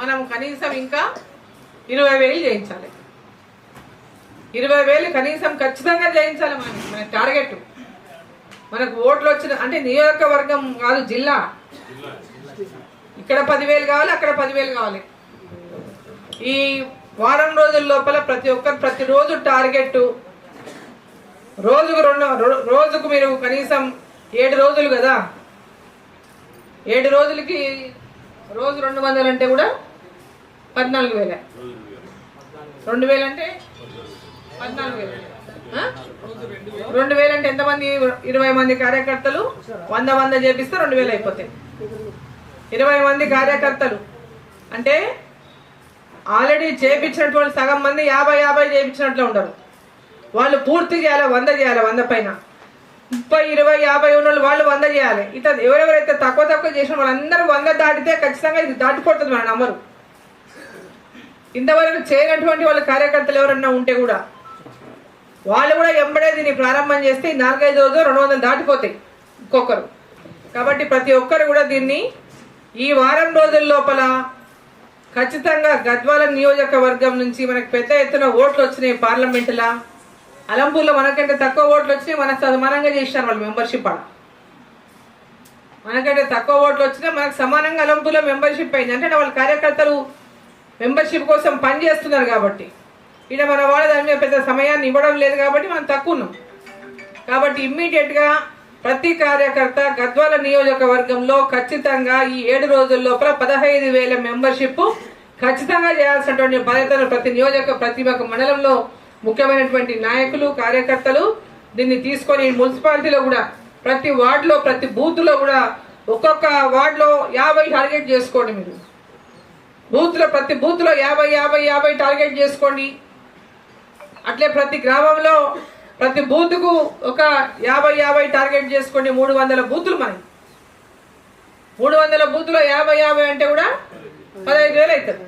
మనం కనీసం ఇంకా ఇరవై వేలు చేయించాలి. ఇరవై వేలు కనీసం ఖచ్చితంగా చేయించాలి మనం మన టార్గెట్. మనకు ఓట్లు వచ్చిన అంటే నియోజకవర్గం కాదు జిల్లా. ఇక్కడ పదివేలు కావాలి అక్కడ పదివేలు కావాలి. ఈ వారం రోజుల లోపల ప్రతి ఒక్కరు ప్రతిరోజు టార్గెట్ రోజుకు రెండు రోజుకు మీరు కనీసం ఏడు రోజులు కదా. ఏడు రోజులకి రోజు రెండు వందలు అంటే కూడా పద్నాలుగు వేల. రెండు వేలు అంటే? పద్నాలుగు వేలు. రెండు వేలు అంటే ఎంతమంది? ఇరవై మంది కార్యకర్తలు? వంద వంద చేపిస్తే రెండు వేలు అయిపోతాయి. ఇరవై మంది కార్యకర్తలు. అంటే ఆల్రెడీ చేపించినటువంటి సగం మంది యాభై యాభై చేపించినట్లు ఉండరు. వాళ్ళు పూర్తి చేయాలి? వంద చేయాలి? వంద పైన. ముప్పై ఇరవై యాభై ఉన్న వాళ్ళు వాళ్ళు వంద చేయాలి. ఇట్లా ఎవరెవరైతే తక్కువ తక్కువ చేసిన వాళ్ళందరూ వంద దాటితే ఖచ్చితంగా ఇది దాటిపోతుంది మన నంబరు ఇంతవరకు చేయనటువంటి వాళ్ళ కార్యకర్తలు ఎవరన్నా ఉంటే కూడా వాళ్ళు కూడా ఎంబడే దీన్ని ప్రారంభం చేస్తే నాలుగైదు రోజులు రెండు వందలు దాటిపోతాయి ఒక్కొక్కరు. కాబట్టి ప్రతి ఒక్కరు కూడా దీన్ని ఈ వారం రోజుల లోపల ఖచ్చితంగా గద్వాల నియోజకవర్గం నుంచి మనకు పెద్ద ఎత్తున ఓట్లు వచ్చినాయి పార్లమెంటులా. అలంపూర్లో మనకంటే తక్కువ ఓట్లు వచ్చినాయి మనకు సమానంగా చేసినారు వాళ్ళు మెంబర్షిప్ ఆడ మనకంటే తక్కువ ఓట్లు వచ్చినా మనకు సమానంగా అలంపూర్లో మెంబర్షిప్ అయింది. అంటే వాళ్ళ కార్యకర్తలు మెంబర్షిప్ కోసం పని చేస్తున్నారు కాబట్టి. ఇక్కడ మన వాళ్ళు దాని మీద పెద్ద సమయాన్ని ఇవ్వడం లేదు కాబట్టి మనం తక్కువ ఉన్నాం. కాబట్టి ఇమ్మీడియట్గా ప్రతి కార్యకర్త గద్వాల నియోజకవర్గంలో ఖచ్చితంగా ఈ ఏడు రోజుల లోపల పదహైదు వేల మెంబర్షిప్ ఖచ్చితంగా చేయాల్సినటువంటి బాధ్యతను ప్రతి నియోజక ప్రతి ఒక్క మండలంలో ముఖ్యమైనటువంటి నాయకులు కార్యకర్తలు దీన్ని తీసుకొని మున్సిపాలిటీలో కూడా ప్రతి వార్డులో ప్రతి బూత్లో కూడా ఒక్కొక్క వార్డులో యాభై టార్గెట్ చేసుకోండి మీరు. బూత్లో ప్రతి బూత్లో యాభై యాభై యాభై టార్గెట్ చేసుకోండి. అట్లే ప్రతి గ్రామంలో ప్రతి బూత్కు ఒక యాభై యాభై టార్గెట్ చేసుకోండి. మూడు వందల బూతులు మనకి మూడు వందల బూత్లో యాభై యాభై అంటే కూడా పదహైదు వేలు అవుతుంది.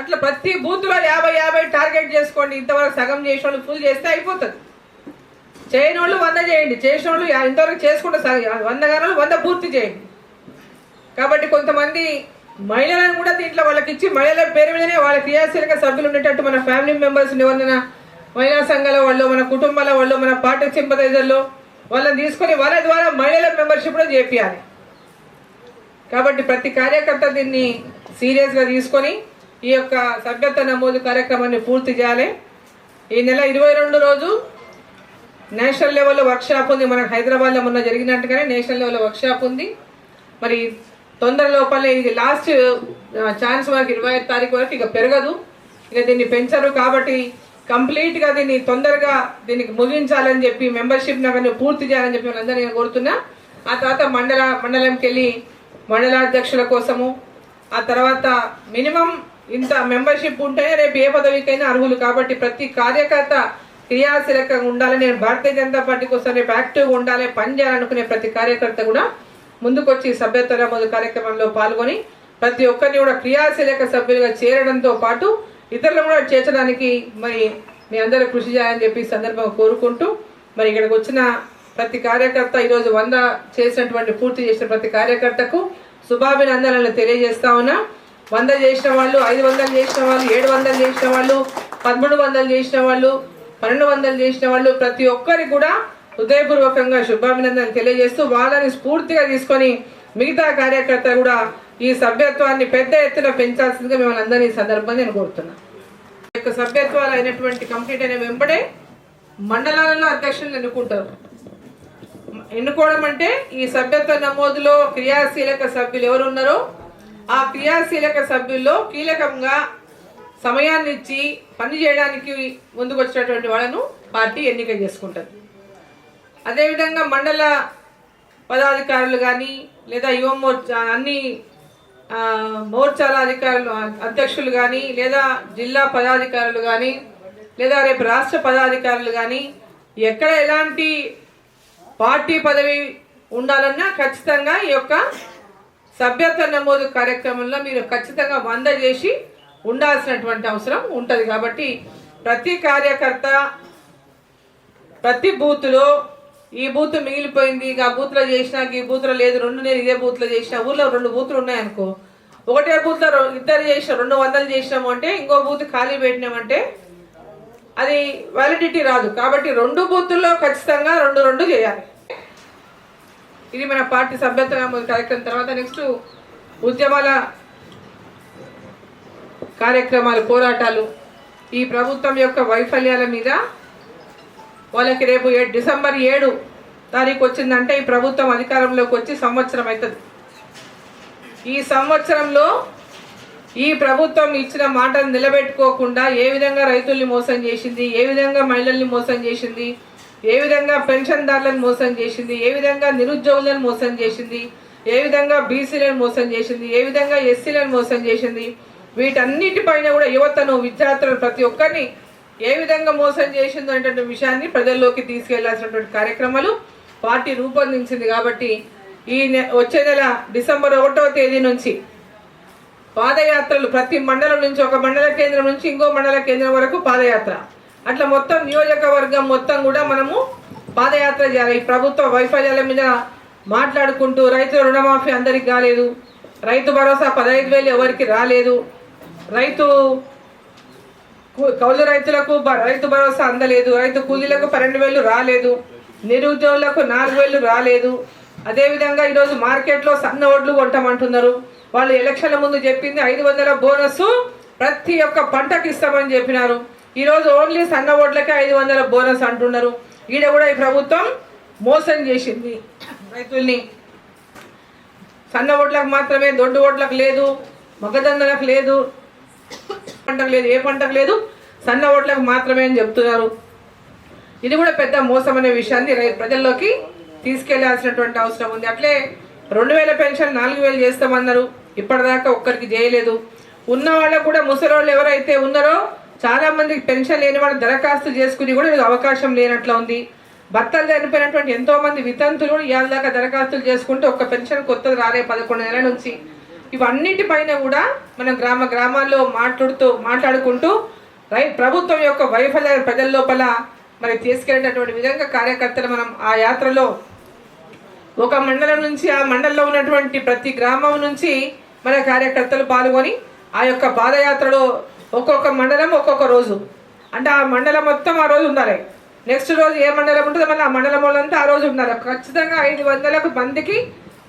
అట్లా ప్రతి బూత్లో యాభై యాభై టార్గెట్ చేసుకోండి. ఇంతవరకు సగం చేసిన వాళ్ళు ఫుల్ చేస్తే అయిపోతుంది. చేయని వాళ్ళు వంద చేయండి. చేసిన వాళ్ళు ఇంతవరకు చేసుకుంటే సగం. వంద గారు వంద పూర్తి చేయండి. కాబట్టి కొంతమంది మహిళలను కూడా దీంట్లో వాళ్ళకి ఇచ్చి మహిళల పేరు మీదనే వాళ్ళ క్రియాశీలక సభ్యులు ఉండేటట్టు మన ఫ్యామిలీ మెంబర్స్ ఎవరినైనా మహిళా సంఘాల వాళ్ళు మన కుటుంబాల వాళ్ళు మన పార్టీ సింపదైజర్లు వాళ్ళని తీసుకొని వాళ్ళ ద్వారా మహిళల మెంబర్షిప్ కూడా చేపియాలి. కాబట్టి ప్రతి కార్యకర్త దీన్ని సీరియస్గా తీసుకొని ఈ యొక్క సభ్యత్వ నమోదు కార్యక్రమాన్ని పూర్తి చేయాలి. ఈ నెల ఇరవై రెండు రోజు నేషనల్ లెవెల్లో వర్క్షాప్ ఉంది. మనకు హైదరాబాద్లో మొన్న జరిగినట్టుగానే నేషనల్ లెవెల్లో వర్క్షాప్ ఉంది. మరి తొందర లోపలే ఇది లాస్ట్ ఛాన్స్ వరకు ఇరవై ఐదు తారీఖు వరకు ఇక పెరగదు. ఇక దీన్ని పెంచరు కాబట్టి కంప్లీట్గా దీన్ని తొందరగా దీనికి ముగించాలని చెప్పి మెంబర్షిప్ నగర్ని పూర్తి చేయాలని చెప్పి వాళ్ళందరూ నేను కోరుతున్నా. ఆ తర్వాత మండల మండలంకి వెళ్ళి మండలాధ్యక్షుల కోసము ఆ తర్వాత మినిమం ఇంత మెంబర్షిప్ ఉంటేనే రేపు ఏ పదవికైనా అర్హులు. కాబట్టి ప్రతి కార్యకర్త క్రియాశీలకంగా ఉండాలి. నేను భారతీయ జనతా పార్టీ కోసం రేపు యాక్టివ్గా ఉండాలి పని చేయాలనుకునే ప్రతి కార్యకర్త కూడా ముందుకొచ్చి సభ్యత్వ నమోదు కార్యక్రమంలో పాల్గొని ప్రతి ఒక్కరిని కూడా క్రియాశీలక సభ్యులుగా చేరడంతో పాటు ఇతరులను కూడా చేర్చడానికి మరి మీ అందరూ కృషి చేయాలని చెప్పి సందర్భంగా కోరుకుంటూ మరి ఇక్కడికి వచ్చిన ప్రతి కార్యకర్త ఈరోజు వంద చేసినటువంటి పూర్తి చేసిన ప్రతి కార్యకర్తకు శుభాభినందనలు తెలియజేస్తా ఉన్నా. వంద చేసిన వాళ్ళు ఐదు వందలు చేసిన వాళ్ళు ఏడు వందలు చేసిన వాళ్ళు పదమూడు వందలు చేసిన వాళ్ళు పన్నెండు వందలు చేసిన వాళ్ళు ప్రతి ఒక్కరికి కూడా హృదయపూర్వకంగా శుభాభినందనలు తెలియజేస్తూ వాళ్ళని స్ఫూర్తిగా తీసుకొని మిగతా కార్యకర్త కూడా ఈ సభ్యత్వాన్ని పెద్ద ఎత్తున పెంచాల్సిందిగా మిమ్మల్ని అందరినీ ఈ సందర్భంగా నేను కోరుతున్నా. యొక్క సభ్యత్వాలు అయినటువంటి కంప్లీట్ అయిన వెంబడే మండలాలలో అధ్యక్షులను ఎన్నుకుంటారు. ఎన్నుకోవడం అంటే ఈ సభ్యత్వ నమోదులో క్రియాశీలక సభ్యులు ఎవరు ఉన్నారో ఆ క్రియాశీలక సభ్యుల్లో కీలకంగా సమయాన్ని ఇచ్చి పని చేయడానికి ముందుకు వచ్చినటువంటి వాళ్ళను పార్టీ ఎన్నిక చేసుకుంటుంది. అదేవిధంగా మండల పదాధికారులు కానీ లేదా యువ మోర్చా అన్ని మోర్చాల అధికారులు అధ్యక్షులు కానీ లేదా జిల్లా పదాధికారులు కానీ లేదా రేపు రాష్ట్ర పదాధికారులు కానీ ఎక్కడ ఎలాంటి పార్టీ పదవి ఉండాలన్నా ఖచ్చితంగా ఈ యొక్క సభ్యత్వ నమోదు కార్యక్రమంలో మీరు ఖచ్చితంగా వంద చేసి ఉండాల్సినటువంటి అవసరం ఉంటుంది. కాబట్టి ప్రతి కార్యకర్త ప్రతి బూత్లో ఈ బూత్ మిగిలిపోయింది. ఇక ఆ బూత్లో చేసినాక ఈ బూత్లో లేదు. రెండు నేను ఇదే బూత్లో చేసిన. ఊర్లో రెండు బూత్లు ఉన్నాయనుకో. ఒకటే బూత్ ఇద్దరు చేసిన రెండు వందలు చేసినాము అంటే ఇంకో బూత్ ఖాళీ పెట్టినామంటే అది వ్యాలిడిటీ రాదు. కాబట్టి రెండు బూతుల్లో ఖచ్చితంగా రెండు రెండు చేయాలి. ఇది మన పార్టీ సభ్యత్వం కార్యక్రమం. తర్వాత నెక్స్ట్ ఉద్యమాల కార్యక్రమాలు పోరాటాలు. ఈ ప్రభుత్వం యొక్క వైఫల్యాల మీద వాళ్ళకి రేపు డిసెంబర్ ఏడు తారీఖు వచ్చిందంటే ఈ ప్రభుత్వం అధికారంలోకి వచ్చి సంవత్సరం అవుతుంది. ఈ సంవత్సరంలో ఈ ప్రభుత్వం ఇచ్చిన మాటను నిలబెట్టుకోకుండా ఏ విధంగా రైతుల్ని మోసం చేసింది ఏ విధంగా మహిళల్ని మోసం చేసింది ఏ విధంగా పెన్షన్దారులను మోసం చేసింది ఏ విధంగా నిరుద్యోగులను మోసం చేసింది ఏ విధంగా బీసీలను మోసం చేసింది ఏ విధంగా ఎస్సీలను మోసం చేసింది వీటన్నిటిపైన కూడా యువతను విద్యార్థులను ప్రతి ఒక్కరిని ఏ విధంగా మోసం చేసిందో అనేటువంటి విషయాన్ని ప్రజల్లోకి తీసుకెళ్ళాల్సినటువంటి కార్యక్రమాలు పార్టీ రూపొందించింది కాబట్టి ఈ నె వచ్చే నెల డిసెంబర్ ఒకటవ తేదీ నుంచి పాదయాత్రలు ప్రతి మండలం నుంచి ఒక మండల కేంద్రం నుంచి ఇంకో మండల కేంద్రం వరకు పాదయాత్ర. అట్లా మొత్తం నియోజకవర్గం మొత్తం కూడా మనము పాదయాత్ర చేయాలి. ఈ ప్రభుత్వ వైఫల్యాల మీద మాట్లాడుకుంటూ రైతుల రుణమాఫీ అందరికి కాలేదు. రైతు భరోసా పదహైదు వేలు ఎవరికి రాలేదు. రైతు కౌలు రైతులకు రైతు భరోసా అందలేదు. రైతు కూలీలకు పన్నెండు వేలు రాలేదు. నిరుద్యోగులకు నాలుగు వేలు రాలేదు. అదేవిధంగా ఈరోజు మార్కెట్లో సన్న ఓట్లు కొంటామంటున్నారు. వాళ్ళు ఎలక్షన్ల ముందు చెప్పింది ఐదు వందల బోనస్ ప్రతి ఒక్క పంటకి ఇస్తామని చెప్పినారు. ఈరోజు ఓన్లీ సన్న ఓట్లకే ఐదు వందల బోనస్ అంటున్నారు. ఈడ కూడా ఈ ప్రభుత్వం మోసం చేసింది రైతుల్ని. సన్న ఓట్లకు మాత్రమే దొడ్డు ఓట్లకు లేదు మగదందలకు లేదు. పంటకు లేదు ఏ పంటకు లేదు. సన్న ఓట్లకు మాత్రమే అని చెప్తున్నారు. ఇది కూడా పెద్ద మోసం అనే విషయాన్ని రై- ప్రజల్లోకి తీసుకెళ్ళాల్సినటువంటి అవసరం ఉంది. అట్లే రెండు వేల పెన్షన్ నాలుగు వేలు చేస్తామన్నారు. ఇప్పటిదాకా ఒక్కరికి చేయలేదు. ఉన్న వాళ్ళకు కూడా ముసలి వాళ్ళు ఎవరైతే ఉన్నారో చాలా మందికి పెన్షన్ లేని వాళ్ళు దరఖాస్తు చేసుకుని కూడా అవకాశం లేనట్లా ఉంది. భర్తలు చనిపోయినటువంటి ఎంతో మంది వితంతులు కూడా ఇవాళ దాకా దరఖాస్తులు చేసుకుంటే ఒక్క పెన్షన్ కొత్తది రాలే పదకొండు నెలల నుంచి. ఇవన్నిటిపైన కూడా మనం గ్రామ గ్రామాల్లో మాట్లాడుతూ మాట్లాడుకుంటూ రై ప్రభుత్వం యొక్క వైఫల్య ప్రజల లోపల మరి తీసుకెళ్ళేటటువంటి విధంగా కార్యకర్తలు మనం ఆ యాత్రలో ఒక మండలం నుంచి ఆ మండలంలో ఉన్నటువంటి ప్రతి గ్రామం నుంచి మన కార్యకర్తలు పాల్గొని ఆ యొక్క పాదయాత్రలో ఒక్కొక్క మండలం ఒక్కొక్క రోజు. అంటే ఆ మండలం మొత్తం ఆ రోజు ఉండాలి. నెక్స్ట్ రోజు ఏ మండలం ఉంటుందో మళ్ళీ ఆ మండలం వాళ్ళంతా ఆ రోజు ఉండాలి. ఖచ్చితంగా ఐదు వందలకు మందికి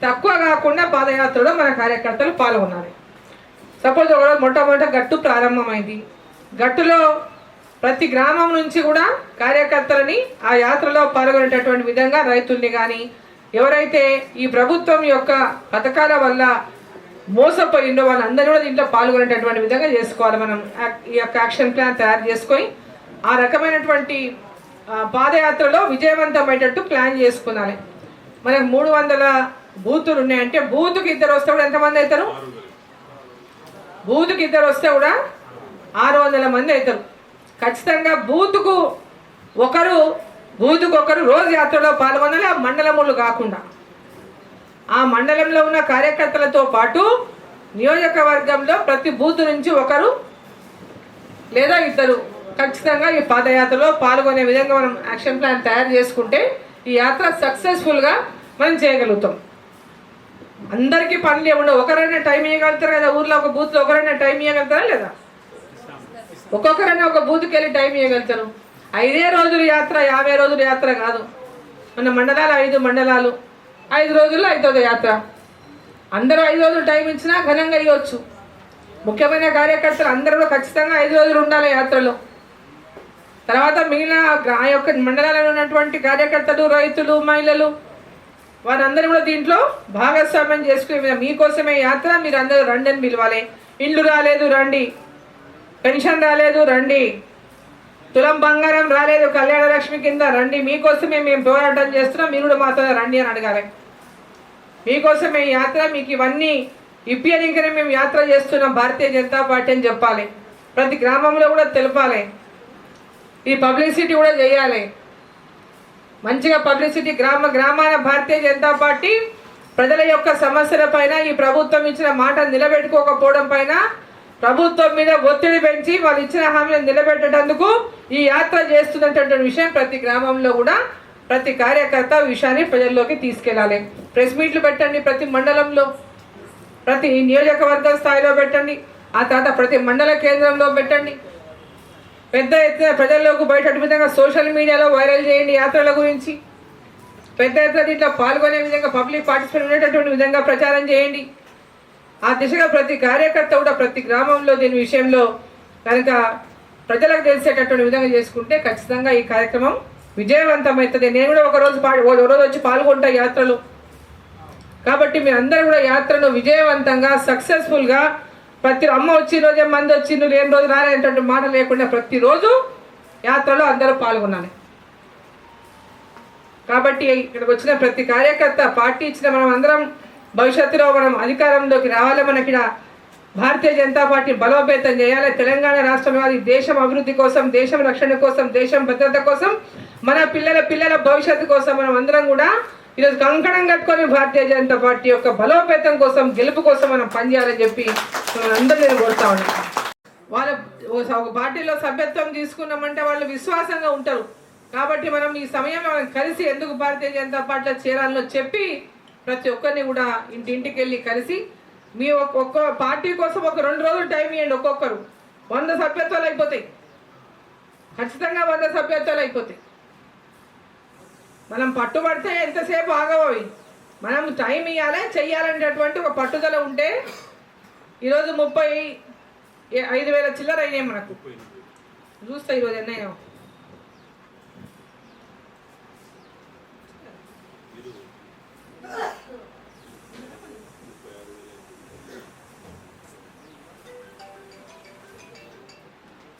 తక్కువ కాకుండా పాదయాత్రలో మన కార్యకర్తలు పాల్గొనాలి. సపోజ్ ఒకరోజు మొట్టమొదట గట్టు ప్రారంభమైంది. గట్టులో ప్రతి గ్రామం నుంచి కూడా కార్యకర్తలని ఆ యాత్రలో పాల్గొనేటటువంటి విధంగా రైతుల్ని కానీ ఎవరైతే ఈ ప్రభుత్వం యొక్క పథకాల వల్ల మోసపోయిందో వాళ్ళందరూ కూడా దీంట్లో పాల్గొనేటటువంటి విధంగా చేసుకోవాలి మనం. ఈ యొక్క యాక్షన్ ప్లాన్ తయారు చేసుకొని ఆ రకమైనటువంటి పాదయాత్రలో విజయవంతమయ్యేటట్టు ప్లాన్ చేసుకోవాలి మనకు మూడు వందల బూతులు ఉన్నాయంటే బూతుకి ఇద్దరు వస్తే కూడా ఎంతమంది అవుతారు? బూతుకి ఇద్దరు వస్తే కూడా ఆరు వందల మంది అవుతారు. ఖచ్చితంగా బూతుకు ఒకరు బూతుకు ఒకరు రోజు యాత్రలో పాల్గొనాలి? ఆ మండలములు కాకుండా. ఆ మండలంలో ఉన్న కార్యకర్తలతో పాటు నియోజకవర్గంలో ప్రతి బూత్ నుంచి ఒకరు లేదా ఇద్దరు ఖచ్చితంగా ఈ పాదయాత్రలో పాల్గొనే విధంగా మనం యాక్షన్ ప్లాన్ తయారు చేసుకుంటే ఈ యాత్ర సక్సెస్ఫుల్గా మనం చేయగలుగుతాం. అందరికీ పనులు ఉండవు ఒకరైనా టైం ఇవ్వగలుగుతారు కదా ఊర్లో ఒక బూత్లో ఒకరైనా టైం ఇవ్వగలుగుతారా లేదా? ఒక్కొక్కరైనా ఒక బూత్కి వెళ్ళి టైం ఇవ్వగలుగుతారు ఐదే రోజుల యాత్ర యాభై రోజుల యాత్ర కాదు. మన మండలాలు ఐదు మండలాలు. ఐదు రోజుల్లో అవుతుంది యాత్ర. అందరూ ఐదు రోజులు టైం ఇచ్చినా ఘనంగా ఇవ్వచ్చు ముఖ్యమైన కార్యకర్తలు అందరూ ఖచ్చితంగా ఐదు రోజులు ఉండాలి యాత్రలో. తర్వాత మిగిలిన ఆ యొక్క మండలాలలో ఉన్నటువంటి కార్యకర్తలు రైతులు మహిళలు వారందరూ కూడా దీంట్లో భాగస్వామ్యం చేసుకునే మీకోసమే యాత్ర మీరు అందరూ రండి అని పిలవాలి. ఇల్లు రాలేదు రండి. పెన్షన్ రాలేదు రండి. తులం బంగారం రాలేదు కళ్యాణ లక్ష్మి కింద రండి. మీకోసమే మేము పోరాటం చేస్తున్నాం. మీరు కూడా మాతో రండి అని అడగాలి. మీకోసమే యాత్ర మీకు ఇవన్నీ ఇప్పనికనే మేము యాత్ర చేస్తున్నాం. భారతీయ జనతా పార్టీ అని చెప్పాలి. ప్రతి గ్రామంలో కూడా తెలపాలి. ఈ పబ్లిసిటీ కూడా చేయాలి. మంచిగా పబ్లిసిటీ గ్రామ గ్రామాన భారతీయ జనతా పార్టీ ప్రజల యొక్క సమస్యల పైన ఈ ప్రభుత్వం ఇచ్చిన మాట నిలబెట్టుకోకపోవడం పైన ప్రభుత్వం మీద ఒత్తిడి పెంచి వాళ్ళు ఇచ్చిన హామీలను నిలబెట్టేటందుకు ఈ యాత్ర చేస్తున్నటువంటి విషయం ప్రతి గ్రామంలో కూడా ప్రతి కార్యకర్త విషయాన్ని ప్రజల్లోకి తీసుకెళ్ళాలి. ప్రెస్ మీట్లు పెట్టండి ప్రతి మండలంలో ప్రతి నియోజకవర్గ స్థాయిలో పెట్టండి ఆ తర్వాత ప్రతి మండల కేంద్రంలో పెట్టండి. పెద్ద ఎత్తున ప్రజల్లోకి బయట విధంగా సోషల్ మీడియాలో వైరల్ చేయండి యాత్రల గురించి. పెద్ద ఎత్తున దీంట్లో పాల్గొనే విధంగా పబ్లిక్ పార్టిసిపేట్ ఉండేటటువంటి విధంగా ప్రచారం చేయండి. ఆ దిశగా ప్రతి కార్యకర్త కూడా ప్రతి గ్రామంలో దీని విషయంలో కనుక ప్రజలకు తెలిసేటటువంటి విధంగా చేసుకుంటే ఖచ్చితంగా ఈ కార్యక్రమం విజయవంతమవుతుంది. నేను కూడా ఒకరోజు పా రోజు వచ్చి పాల్గొంటా యాత్రలో. కాబట్టి మీ అందరూ కూడా యాత్రను విజయవంతంగా సక్సెస్ఫుల్గా ప్రతి అమ్మ వచ్చిన రోజే మంది వచ్చిండ్రు లేని రోజు రాలేటువంటి మాట లేకుండా ప్రతిరోజు యాత్రలో అందరూ పాల్గొన్నాను కాబట్టి ఇక్కడికి వచ్చిన ప్రతి కార్యకర్త పార్టీ ఇచ్చిన మనం అందరం భవిష్యత్తులో మనం అధికారంలోకి రావాలి. మనకి భారతీయ జనతా పార్టీ బలోపేతం చేయాలి. తెలంగాణ రాష్ట్రం కాదు దేశం అభివృద్ధి కోసం దేశం రక్షణ కోసం దేశం భద్రత కోసం మన పిల్లల పిల్లల భవిష్యత్తు కోసం మనం అందరం కూడా ఈరోజు కంకణం కట్టుకొని భారతీయ జనతా పార్టీ యొక్క బలోపేతం కోసం గెలుపు కోసం మనం పనిచేయాలని చెప్పి మనం అందరూ నేను కోరుతా ఉన్నాను. వాళ్ళ ఒక పార్టీలో సభ్యత్వం తీసుకున్నామంటే వాళ్ళు విశ్వాసంగా ఉంటారు. కాబట్టి మనం ఈ సమయంలో మనం కలిసి ఎందుకు భారతీయ జనతా పార్టీలో చేరాలో చెప్పి ప్రతి ఒక్కరిని కూడా ఇంటింటికి వెళ్ళి కలిసి మీ ఒక్కొక్క పార్టీ కోసం ఒక రెండు రోజులు టైం ఇవ్వండి ఒక్కొక్కరు. వంద సభ్యత్వాలు అయిపోతాయి. ఖచ్చితంగా వంద సభ్యత్వాలు అయిపోతాయి. మనం పట్టుబడితే ఎంతసేపు ఆగవు మనం టైం ఇవ్వాలి చెయ్యాలనేటటువంటి ఒక పట్టుదల ఉంటే ఈరోజు ముప్పై ఏ- ఐదు వేల చిల్లర అయినాయి మనకు. చూస్తా ఈరోజు ఎన్నైనా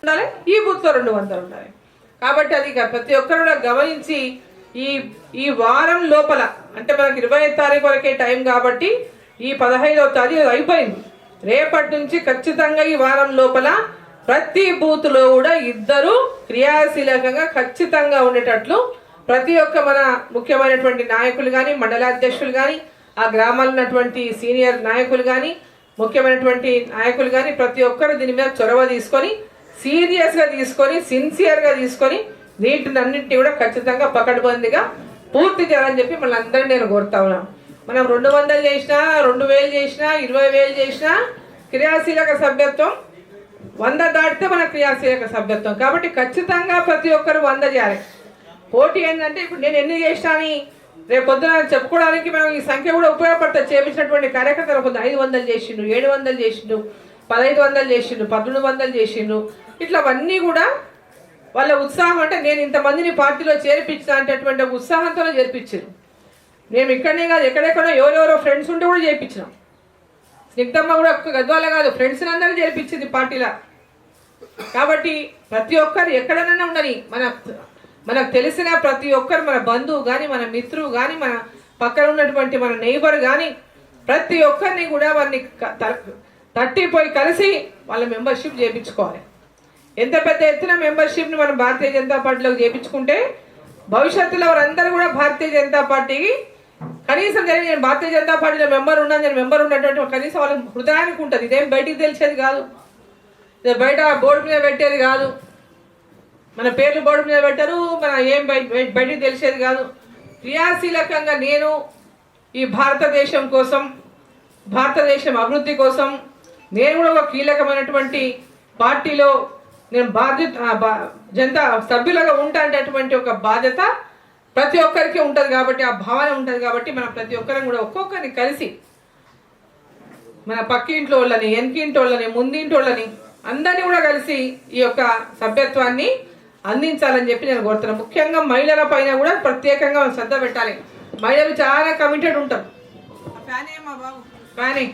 ఉండాలి? ఈ బుక్తో రెండు వందలు ఉండాలి. కాబట్టి అది ఇక ప్రతి ఒక్కరు కూడా గమనించి ఈ ఈ వారం లోపల అంటే మనకి ఇరవై తారీఖు వరకే టైం కాబట్టి ఈ పదహైదవ తారీఖు అయిపోయింది. రేపటి నుంచి ఖచ్చితంగా ఈ వారం లోపల ప్రతి బూత్లో కూడా ఇద్దరు క్రియాశీలకంగా ఖచ్చితంగా ఉండేటట్లు ప్రతి ఒక్క మన ముఖ్యమైనటువంటి నాయకులు కానీ మండలాధ్యక్షులు కానీ ఆ గ్రామాల్లో ఉన్నటువంటి సీనియర్ నాయకులు కానీ ముఖ్యమైనటువంటి నాయకులు కానీ ప్రతి ఒక్కరు దీని మీద చొరవ తీసుకొని సీరియస్గా తీసుకొని సిన్సియర్గా తీసుకొని వీటిని అన్నింటినీ కూడా ఖచ్చితంగా పకడ్బందీగా పూర్తి చేయాలని చెప్పి మన అందరినీ నేను కోరుతా ఉన్నాను మనం రెండు వందలు చేసినా రెండు వేలు చేసినా ఇరవై వేలు చేసినా క్రియాశీలక సభ్యత్వం వంద దాటితే మన క్రియాశీలక సభ్యత్వం. కాబట్టి ఖచ్చితంగా ప్రతి ఒక్కరు వంద చేయాలి. పోటీ ఏంటంటే ఇప్పుడు నేను ఎన్ని చేసినా అని రేపు పొద్దున చెప్పుకోవడానికి మనం ఈ సంఖ్య కూడా ఉపయోగపడుతుంది చేపించినటువంటి కార్యకర్తలు కొంత ఐదు వందలు చేసిండు ఏడు వందలు చేసిండు పదహైదు వందలు చేసిండు పన్నెండు వందలు చేసిండు. ఇట్లా అవన్నీ కూడా వాళ్ళ ఉత్సాహం అంటే నేను ఇంతమందిని పార్టీలో చేర్పించిన అనేటటువంటి ఉత్సాహంతోనే ఉత్సాహంతో చేర్పించారు. మేము ఇక్కడనే కాదు ఎక్కడెక్కడో ఎవరెవరో ఫ్రెండ్స్ ఉంటే కూడా చేర్పించినాం. స్నిగ్ధమ్మ కూడా ఒక్క గద్వాల కాదు ఫ్రెండ్స్ అందరూ చేర్పించింది పార్టీలో. కాబట్టి ప్రతి ఒక్కరు ఎక్కడనైనా ఉండని మన మనకు తెలిసిన ప్రతి ఒక్కరు మన బంధువు కానీ మన మిత్రువు కానీ మన పక్కన ఉన్నటువంటి మన నైబర్ కానీ ప్రతి ఒక్కరిని కూడా వారిని త- తట్టిపోయి కలిసి వాళ్ళ మెంబర్షిప్ చేయించుకోవాలి ఎంత పెద్ద ఎత్తున మెంబర్షిప్ని మనం భారతీయ జనతా పార్టీలోకి చేయించుకుంటే భవిష్యత్తులో వారందరూ కూడా భారతీయ జనతా పార్టీకి కనీసం జరిగిన నేను భారతీయ జనతా పార్టీలో మెంబర్ ఉన్నాను నేను మెంబర్ ఉన్నటువంటి కనీసం వాళ్ళ హృదయానికి ఉంటుంది. ఇదేం బయటికి తెలిసేది కాదు. ఇది బయట బోర్డు మీద పెట్టేది కాదు. మన పేర్లు బోర్డు మీద పెట్టరు మన ఏం బయట బయట- బయటికి తెలిసేది కాదు. క్రియాశీలకంగా నేను ఈ భారతదేశం కోసం భారతదేశం అభివృద్ధి కోసం నేను కూడా ఒక కీలకమైనటువంటి పార్టీలో నేను బాధ్యత జనతా సభ్యులుగా ఉంటానటువంటి ఒక బాధ్యత ప్రతి ఒక్కరికి ఉంటుంది కాబట్టి ఆ భావన ఉంటుంది కాబట్టి మనం ప్రతి ఒక్కరం కూడా ఒక్కొక్కరిని కలిసి మన పక్కింట్లో వాళ్ళని వెనకింటి వాళ్ళని ముందింటి వాళ్ళని అందరినీ కూడా కలిసి ఈ యొక్క సభ్యత్వాన్ని అందించాలని చెప్పి నేను కోరుతున్నాను. ముఖ్యంగా మహిళల పైన కూడా ప్రత్యేకంగా శ్రద్ధ పెట్టాలి. మహిళలు చాలా కమిటెడ్ ఉంటారు. ఫ్యానే మా బాబు. ఫ్యానే.